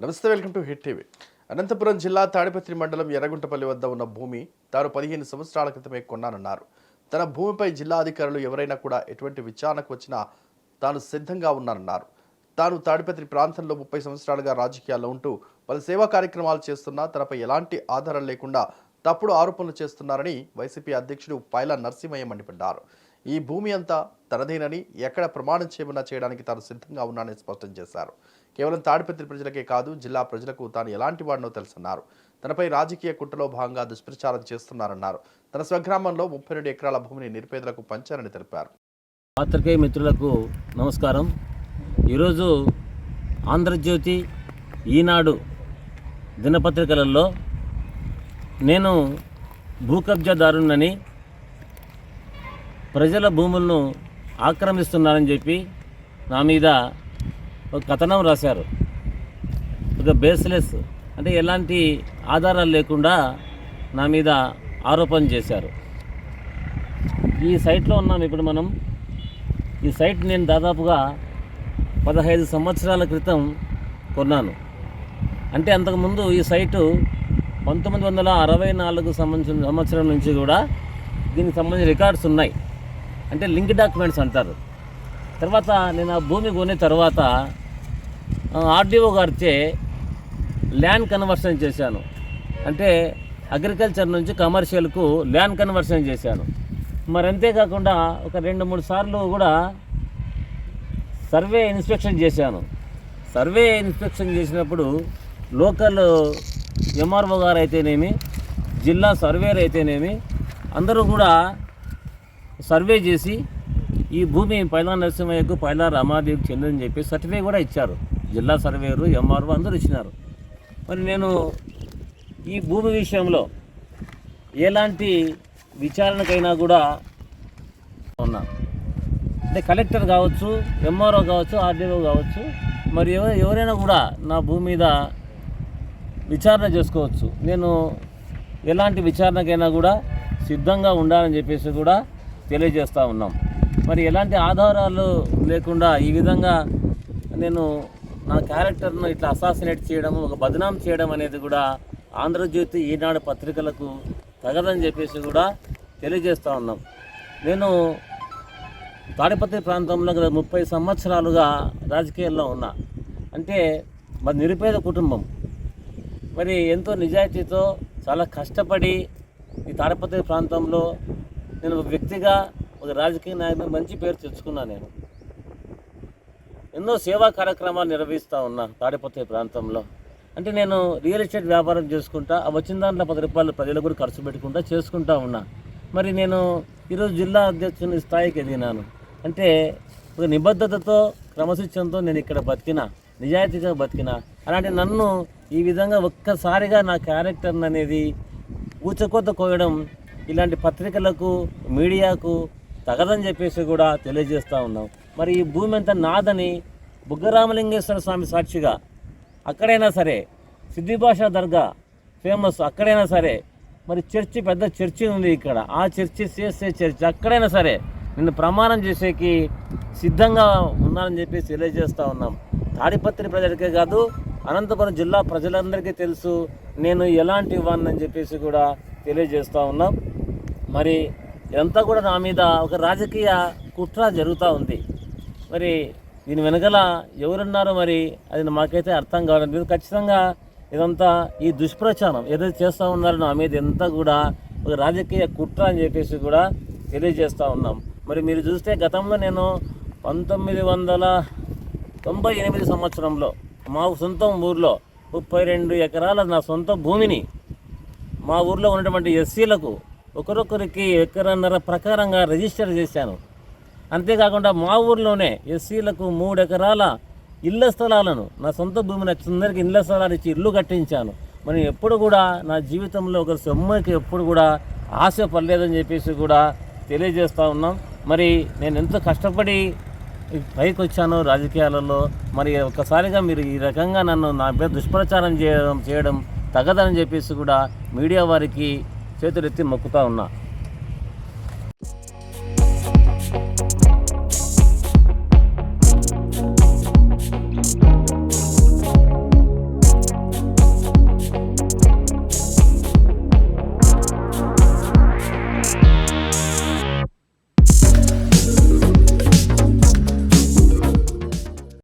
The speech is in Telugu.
నమస్తే welcome to hit TV. Anantapur జిల్లా తాడిపత్రి మండలం ఎర్రగుంటపల్లి వద్ద ఉన్న భూమి తాను పదిహేను సంవత్సరాల క్రితమే కొన్నానన్నారు. తన భూమిపై జిల్లా అధికారులు ఎవరైనా కూడా ఎటువంటి విచారణకు వచ్చినా తాను సిద్ధంగా ఉన్నానన్నారు. తాను తాడిపత్రి ప్రాంతంలో ముప్పై సంవత్సరాలుగా రాజకీయాల్లో ఉంటూ పలు సేవా కార్యక్రమాలు చేస్తున్నా తనపై ఎలాంటి ఆధారం లేకుండా తప్పుడు ఆరోపణలు చేస్తున్నారని వైసీపీ అధ్యక్షుడు పైల నరసింహయ్య మండిపడ్డారు. ఈ భూమి అంతా తనదేనని ఎక్కడ ప్రమాణం చేయమన్నా చేయడానికి తాను సిద్ధంగా ఉన్నానని స్పష్టం చేశారు. కేవలం తాడిపత్రి ప్రజలకే కాదు జిల్లా ప్రజలకు తాను ఎలాంటి వాడినో తెలుసన్నారు. తనపై రాజకీయ కుట్రలో భాగంగా దుష్ప్రచారం చేస్తున్నారన్నారు. తన స్వగ్రామంలో ముప్పై రెండు ఎకరాల భూమిని నిరుపేదలకు పంచారని తెలిపారు. పాత్రికేయ మిత్రులకు నమస్కారం. ఈరోజు ఆంధ్రజ్యోతి ఈనాడు దినపత్రికలలో నేను భూకబ్జాదారునని ప్రజల భూములను ఆక్రమిస్తున్నానని చెప్పి నా మీద ఒక కథనం రాశారు. ఒక బేస్లెస్ అంటే ఎలాంటి ఆధారాలు లేకుండా నా మీద ఆరోపణ చేశారు. ఈ సైట్లో ఉన్నాం ఇప్పుడు మనం. ఈ సైట్ నేను దాదాపుగా పదహైదు సంవత్సరాల క్రితం కొన్నాను. అంటే అంతకుముందు ఈ సైటు పంతొమ్మిది వందల అరవై నాలుగు సంబంధించిన సంవత్సరం నుంచి కూడా దీనికి సంబంధించిన రికార్డ్స్ ఉన్నాయి. అంటే లింక్ డాక్యుమెంట్స్ అంటారు. తర్వాత నేను ఆ భూమి కొనే తర్వాత ఆర్డీఓ గారిచే ల్యాండ్ కన్వర్షన్ చేశాను. అంటే అగ్రికల్చర్ నుంచి కమర్షియల్కు ల్యాండ్ కన్వర్షన్ చేశాను. మరి అంతేకాకుండా ఒక రెండు మూడు సార్లు కూడా సర్వే ఇన్స్పెక్షన్ చేశాను. సర్వే ఇన్స్పెక్షన్ చేసినప్పుడు లోకల్ ఎంఆర్ఓ గారు అయితేనేమి జిల్లా సర్వేర్ అయితేనేమి అందరూ కూడా సర్వే చేసి ఈ భూమి పైలా నరసింహయ్యకు పైలా రమాదేవికి చెందని చెప్పి సర్టిఫికేట్ కూడా ఇచ్చారు. జిల్లా సర్వేరు ఎంఆర్ఓ అందరూ ఇచ్చినారు. మరి నేను ఈ భూమి విషయంలో ఎలాంటి విచారణకైనా కూడా ఉన్నా. అంటే కలెక్టర్ కావచ్చు ఎంఆర్ఓ కావచ్చు ఆర్డీఓ కావచ్చు మరి ఎవరైనా కూడా నా భూమి మీద విచారణ చేసుకోవచ్చు. నేను ఎలాంటి విచారణకైనా కూడా సిద్ధంగా ఉండాలని చెప్పేసి కూడా తెలియజేస్తూ ఉన్నాం. మరి ఎలాంటి ఆధారాలు లేకుండా ఈ విధంగా నేను నా క్యారెక్టర్ను ఇట్లా అసాసినేట్ చేయడం ఒక బదనాం చేయడం అనేది కూడా ఆంధ్రజ్యోతి ఈనాడు పత్రికలకు తగదని చెప్పేసి కూడా తెలియజేస్తూ ఉన్నాం. నేను తాడిపత్రి ప్రాంతంలో గత ముప్పై సంవత్సరాలుగా రాజకీయాల్లో ఉన్నా. అంటే మరి నిరుపేద కుటుంబం. మరి ఎంతో నిజాయితీతో చాలా కష్టపడి ఈ తాడిపత్రి ప్రాంతంలో నేను ఒక వ్యక్తిగా ఒక రాజకీయ నాయకుడు మంచి పేరు తెచ్చుకున్నాను నేను. ఎన్నో సేవా కార్యక్రమాలు నిర్వహిస్తూ ఉన్నా తాడిపోతే ప్రాంతంలో. అంటే నేను రియల్ ఎస్టేట్ వ్యాపారం చేసుకుంటా ఆ వచ్చిన దాంట్లో పది రూపాయలు ప్రజలకు కూడా ఖర్చు పెట్టుకుంటా చేసుకుంటా ఉన్నా. మరి నేను ఈరోజు జిల్లా అధ్యక్షుని స్థాయికి ఎదిగినాను. అంటే ఒక నిబద్ధతతో క్రమశిక్షణతో నేను ఇక్కడ బతికిన నిజాయితీగా బతికిన. అలాంటి నన్ను ఈ విధంగా ఒక్కసారిగా నా క్యారెక్టర్ అనేది ఊచకోత కోయడం ఇలాంటి పత్రికలకు మీడియాకు తగదని చెప్పేసి కూడా తెలియజేస్తూ ఉన్నాం. మరి ఈ భూమి అంతా నాదని బుగ్గరామలింగేశ్వర స్వామి సాక్షిగా అక్కడైనా సరే సిద్ధి భాషా దర్గా ఫేమస్ అక్కడైనా సరే మరి చర్చి పెద్ద చర్చి ఉంది ఇక్కడ. ఆ చర్చి చేసే చర్చి అక్కడైనా సరే నిన్ను ప్రమాణం చేసేకి సిద్ధంగా ఉన్నానని చెప్పేసి తెలియజేస్తూ ఉన్నాం. తాడిపత్రి ప్రజలకే కాదు అనంతపురం జిల్లా ప్రజలందరికీ తెలుసు నేను ఎలాంటి వాడిని చెప్పేసి కూడా తెలియజేస్తూ ఉన్నాం. మరి ఇదంతా కూడా నా మీద ఒక రాజకీయ కుట్ర జరుగుతూ ఉంది. మరి దీని వెనకల ఎవరున్నారో మరి? అది మాకైతే అర్థం కావడం లేదు. ఖచ్చితంగా ఇదంతా ఈ దుష్ప్రచారం ఏదైతే చేస్తూ ఉన్నారో నా మీద ఎంత కూడా ఒక రాజకీయ కుట్ర అని చెప్పేసి కూడా తెలియజేస్తూ ఉన్నాం. మరి మీరు చూస్తే గతంలో నేను పంతొమ్మిది వందల తొంభై ఎనిమిది సంవత్సరంలో మా సొంత ఊర్లో ముప్పై రెండు ఎకరాల నా సొంత భూమిని మా ఊర్లో ఉన్నటువంటి ఎస్సీలకు ఒకరొకరికి ఎకరన్నర ప్రకారంగా రిజిస్టర్ చేశాను. అంతేకాకుండా మా ఊర్లోనే ఎస్సీలకు మూడు ఎకరాల ఇళ్ళ స్థలాలను నా సొంత భూమిని అందరికీ ఇళ్ళ స్థలాలు ఇచ్చి ఇల్లు కట్టించాను. మరి ఎప్పుడు కూడా నా జీవితంలో ఒక సొమ్ముకి ఎప్పుడు కూడా ఆశ పడలేదని చెప్పేసి కూడా తెలియజేస్తూ ఉన్నాం. మరి నేను ఎంతో కష్టపడి పైకి వచ్చాను రాజకీయాలలో మరి ఒక్కసారిగా మీరు ఈ రకంగా నన్ను నా మీద దుష్ప్రచారం చేయడం చేయడం తగదని చెప్పేసి కూడా మీడియా వారికి చేతులెత్తి మొక్కుతా ఉన్నా.